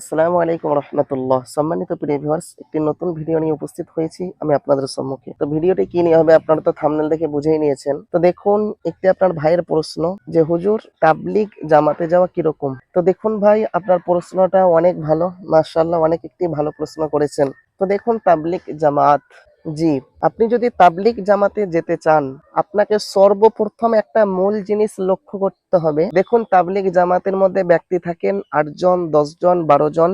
আসসালামু আলাইকুম রহমতুল্লাহ। সম্মানিত প্রিয় একটি নতুন ভিডিও নিয়ে উপস্থিত হয়েছি আমি আপনাদের সম্মুখে। তো ভিডিওটি কি নিয়ে হবে আপনারা তো থামনেল দেখে বুঝেই নিয়েছেন। তো দেখুন, একটি আপনার ভাইয়ের প্রশ্ন যে, হুজুর তাবলিক জামাতে যাওয়া কীরকম? তো দেখুন ভাই, আপনার প্রশ্নটা অনেক ভালো। মার্শাল্লাহ অনেক একটি ভালো প্রশ্ন করেছেন। তো দেখুন তাবলিক জামাত জি, আপনি যদি তাবলিগ জামাতে যেতে চান, আপনাকে সর্বপ্রথম একটা মূল জিনিস লক্ষ্য করতে হবে। দেখুন, তাবলিগ জামাতের মধ্যে ব্যক্তি থাকেন আটজন, দশজন বারো জন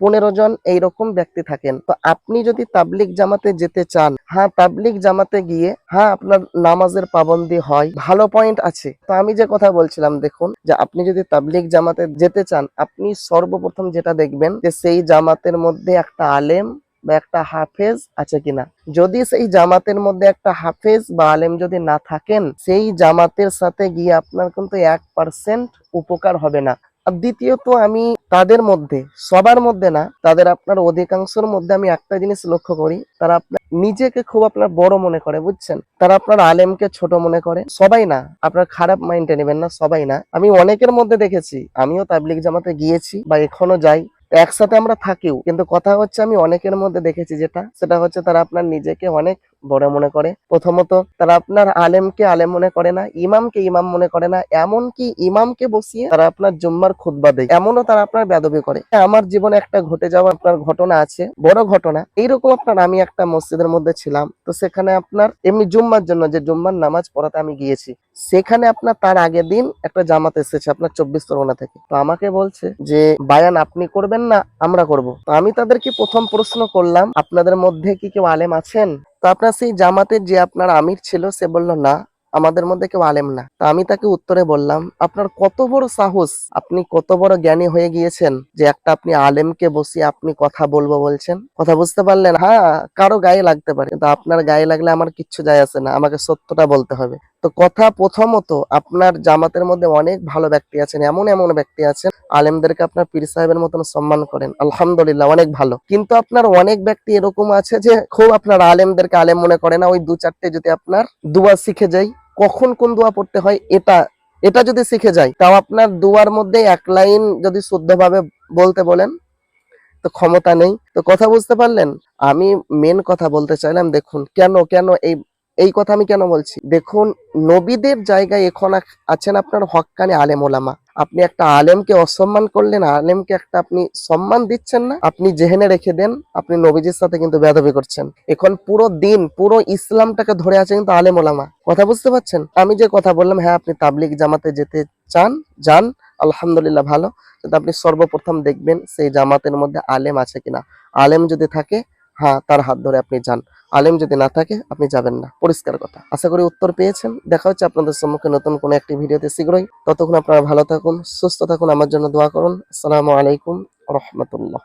পনেরো জন এইরকম ব্যক্তি থাকেন। তো আপনি যদি তাবলিগ জামাতে যেতে চান হ্যাঁ তাবলিগ জামাতে গিয়ে হ্যাঁ আপনার নামাজের পাবন্দি হয়, ভালো পয়েন্ট আছে। তো আমি যে কথা বলছিলাম, দেখুন, যে আপনি যদি তাবলিগ জামাতে যেতে চান, আপনি সর্বপ্রথম যেটা দেখবেন, যে সেই জামাতের মধ্যে একটা আলেম বা একটা হাফেজ আছে কিনা। যদি সেই জামাতের মধ্যে একটা হাফেজ বা আলেম যদি না থাকেন, সেই জামাতের সাথে গিয়ে আপনার কিন্তু এক পার্সেন্ট উপকার হবে না। আর দ্বিতীয়ত আমি তাদের মধ্যে, সবার মধ্যে না, তাদের আপনার অধিকাংশের মধ্যে আমি একটা জিনিস লক্ষ্য করি, তারা আপনার নিজেকে খুব আপনার বড় মনে করে, বুঝছেন? তারা আপনার আলেমকে ছোট মনে করে, সবাই না, আপনার খারাপ মাইন্ডে নেবেন না, সবাই না। আমি অনেকের মধ্যে দেখেছি, আমিও তাবলিগ জামাতে গিয়েছি বা এখনও যাই একসাথে আমরা থাকিও। কিন্তু কথা হচ্ছে আমি অনেকের মধ্যে দেখেছি যেটা, সেটা হচ্ছে তারা আপনার নিজেকে অনেক বড় মনে করে। প্রথমত তারা আপনার আলেমকে আলেম মনে করে না, ইমামকে ইমাম মনে করে না, এমনকি ইমামকে বসিয়ে তারা আপনার জুম্মার খুতবা দেয়। এমনও তারা আপনার বেদবি করে। আমার জীবনে একটা ঘটে যাওয়া আপনার ঘটনা আছে, বড় ঘটনা। এইরকম আপনার আমি একটা মসজিদের মধ্যে ছিলাম, তো সেখানে আপনার এমনি জুম্মার জন্য যে জুম্মার নামাজ পড়াতে আমি গিয়েছি, সেখানে আপনার তার আগের দিন একটা জামাত এসেছে আপনার চব্বিশ তরুণা থেকে। তো আমাকে বলছে যে, বায়ান, আপনি করবেন না, আমরা করব। তো আমি তাদেরকে প্রথম প্রশ্ন করলাম, আপনাদের মধ্যে কি কেউ আলেম আছেন? তো আপনার সেই জামাতের যে আপনার আমির ছিল, সে বলল, না, আমাদের মধ্যে কেউ আলেম না। তা আমি তাকে উত্তরে বললাম, আপনার কত বড় সাহস, আপনি কত বড় জ্ঞানী হয়ে গিয়েছেন যে একটা আপনি আলেমকে বসিয়ে আপনি কথা বলব বলছেন? কথা বুঝতে পারলেন? হ্যাঁ কারও গায়ে লাগতে পারে, কিন্তু আপনার গায়ে লাগলে আমার কিচ্ছু যায় আসে না, আমাকে সত্যটা বলতে হবে। তো কথা প্রথমত, আপনার জামাতের মধ্যে অনেক ভালো ব্যক্তি আছেন, এমন এমন ব্যক্তি আছেন, আলেমদেরকে আপনার পীর সাহেবের মতন সম্মান করেন, আলহামদুলিল্লাহ, অনেক ভালো। কিন্তু আপনার অনেক ব্যক্তি এরকম আছে যে, খুব আপনার আলেমদেরকে আলেম মনে করে না, ওই দু চারটে যদি আপনার দুয়া শিখে যাই কখন কোন দোয়া পড়তে হয় এটা এটা যদি শিখে যায়, তাও আপনার দুয়ার মধ্যে এক লাইন যদি শুদ্ধভাবে বলতে বলেন, তো ক্ষমতা নেই। তো কথা বুঝতে পারলেন? আমি মেন কথা বলতে চাইলাম, দেখুন, কেন কেন এই এই কথা আমি কেন বলছি? দেখুন, নবীদের জায়গায় এখন আছেন আপনার হক্কানি আলেম ওলামা। আপনি একটা আলেমকে অসম্মান করলেন, আলেমকে একটা আপনি সম্মান দিচ্ছেন না, আপনি জেহেনে রেখে দেন, আপনি নবীজির সাথে কিন্তু বেদবি করছেন। এখন পুরো দিন, পুরো ইসলামটাকে ধরে আছে কিন্তু আলেম ওলামা। কথা বুঝতে পারছেন? আমি যে কথা বললাম হ্যাঁ আপনি তাবলিগ জামাতে যেতে চান, যান, আলহামদুলিল্লাহ ভালো। কিন্তু আপনি সর্বপ্রথম দেখবেন সেই জামাতের মধ্যে আলেম আছে কিনা। আলেম যদি থাকে হ্যাঁ তার হাত ধরে আপনি যান। আলেম যদি না থাকে, আপনি যাবেন না। পরিষ্কার কথা। আশা করি উত্তর পেয়েছেন। দেখা হচ্ছে আপনাদের সম্মুখে নতুন কোনো একটি ভিডিওতে শীঘ্রই। ততক্ষণ আপনারা ভালো থাকুন, সুস্থ থাকুন, আমার জন্য দোয়া করুন। আসসালামু আলাইকুম রহমতুল্লাহ।